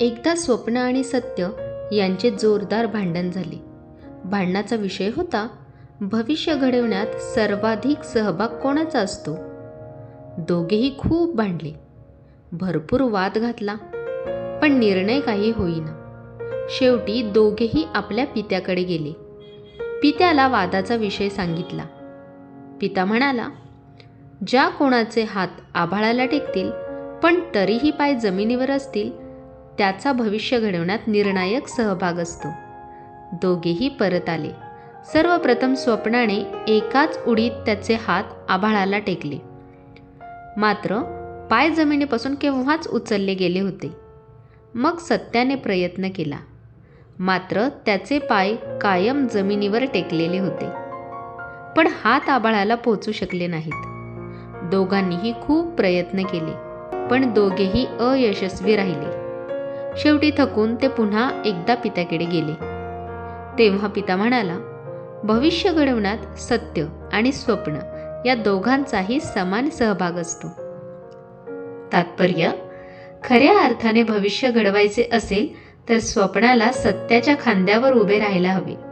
एकदा स्वप्न आणि सत्य यांचे जोरदार भांडण झाले. भांडणाचा विषय होता भविष्य घडवण्यात सर्वाधिक सहभाग कोणाचा असतो? दोघेही खूप भांडले. भरपूर वाद घातला पण निर्णय काही होईना. शेवटी दोघेही आपल्या पित्याकडे गेले. पित्याला वादाचा विषय सांगितला. पिता म्हणाला ज्या कोणाचे हात आभाळाला टेकतील पण तरीही पाय जमिनीवर असतील त्याचा भविष्य घडवण्यात निर्णायक सहभाग असतो. दोघेही परत आले. सर्वप्रथम स्वप्नाने एकाच उडीत त्याचे हात आभाळाला टेकले. मात्र पाय जमिनीपासून केव्हाच उचलले गेले होते? मग सत्याने प्रयत्न केला. मात्र त्याचे पाय कायम जमिनीवर टेकलेले होते. पण हात आबाळाला पोचू शकले नाहीत. दोघांनीही खूप प्रयत्न केले पण दोघेही अयशस्वी राहिले. शेवटी थकून ते पुन्हा एकदा पित्याकडे गेले. तेव्हा पिता म्हणाला भविष्य घडवण्यात सत्य आणि स्वप्न या दोघांचाही समान सहभाग असतो. तात्पर्य खऱ्या अर्थाने भविष्य घडवायचे असेल तर स्वप्नाला सत्याच्या खांद्यावर उभे राहायला हवे.